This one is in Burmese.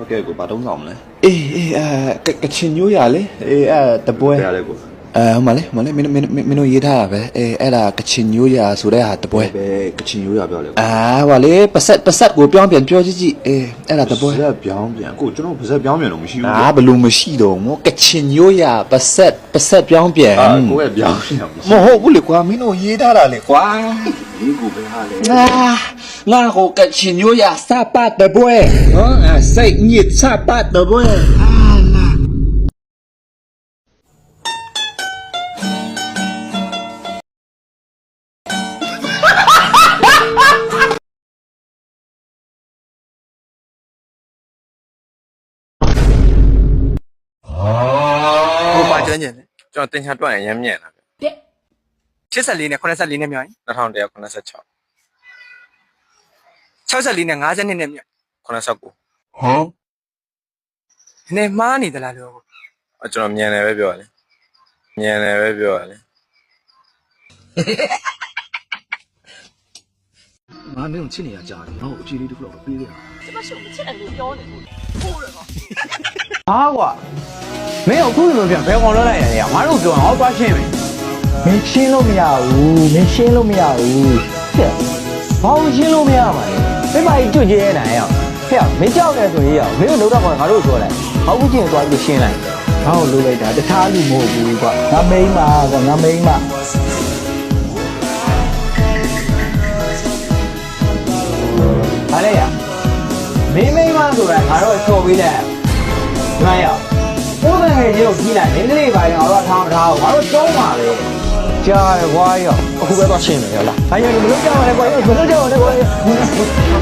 ဟုတ်ကဲ့ကိုဘာတုံးဆောင်မလဲအေးအေးအဲကကချင်ညိုးရလေအေးအဲတပွဲဘယ်ရလဲကိုအဲဟိုမလေးဟိုမလေးမင်းမင်းမင်းမင်းတို့ရေးထားတာပဲအေးအဲ့ဒါကချင်ညိုးရဆိုတဲ့ဟာတပွဲဘယ်ကချင်ရိုးရပြောလဲကိုအာဟိုလေပတ်ဆက်ပတ်ဆက်ကိုပြောင်းပြန်ပြောကြည့်ကြည့်အေးအဲ့ဒါတပွဲပါဇက်ပြောင်းပြန်ကိုကျွန်တော်ပါဇက်ပြောင်းပြန်လို့မရှိဘူးအာဘယ်လို့မရှိတော့မို့ကချင်ညိုးရပတ်ဆက်ပတ်ဆက်ပြောင်းပြန်အာကိုရဲ့ပြောင်းပြန်မရှိမဟုတ်ဘူးလေကွာမင်းတို့ရေးထားတာလေကွာဘူးကိုပဲဟာလေငါ ငါဟိုကချင်ညိုးရစပတ်တပွဲဟောအဲစိတ်ညစ်စပတ်တပွဲအာလာဟိုပါကျွမ်းကျင်တယ်ကျွန်တော်တင်ချာတွက်ရင်ရမ်းမြင်တာဗျ84နဲ့84နဲ့မြောက်ရင်2186 64နဲ့52နဲ့မြောက်89နည်းမှားနေသလားလို့အကျွန်တော်မြန်တယ်ပဲပြောရလေမြန်တယ်ပဲပြောရလေငါမင်းကိုချစ်နေရကြားတယ်ငါ့ကိုအကြည့်လေးတစ်ခုတော့ပေးခဲ့တာဟာကွာမင်းအခုလိုပြန်ဘယ်ကောင်လွှတ်လိုက်ရလဲငါတို့ပြောရင်ဟောသွားရှင်းမယ်မင်းရှင်းလို့မရဘူးမင်းရှင်းလို့မရဘူးဟဲ့ဘာလို့ရှင်းလို့မရမှာလဲ မင်းမကြီးကျွတ်ကြဲနိုင်ရအောင်ဟဲ့မင်းကြောက်တယ်ဆိုရင်ရအောင်မင်းတို့လောက်တော့ငါတို့ပြောလိုက်ဟောဘူးချင်းသွားပြီးရှင်းလိုက်ငါ့ကိုလုပ်လိုက်တာတခြားလူမဟုတ်ဘူးကွာငါမိန်းမကွာငါမိန်းမဟာလေရမင်းမိမဆိုတာငါတို့ချော်ပေးတယ်ငါရပိုးတယ်ငယ်ကြီးကိုကြီးလိုက်မင်းလေးပါရင်ငါတို့ထားမထားဘူးငါတို့တုံးပါလေကြားရကွာရောအခုပဲသွားရှင်းမယ်ရောလားဟာရမလို့ကြောက်ရတယ်ကွာမလို့ကြောက်ရတယ်ကွာဘာမှမရ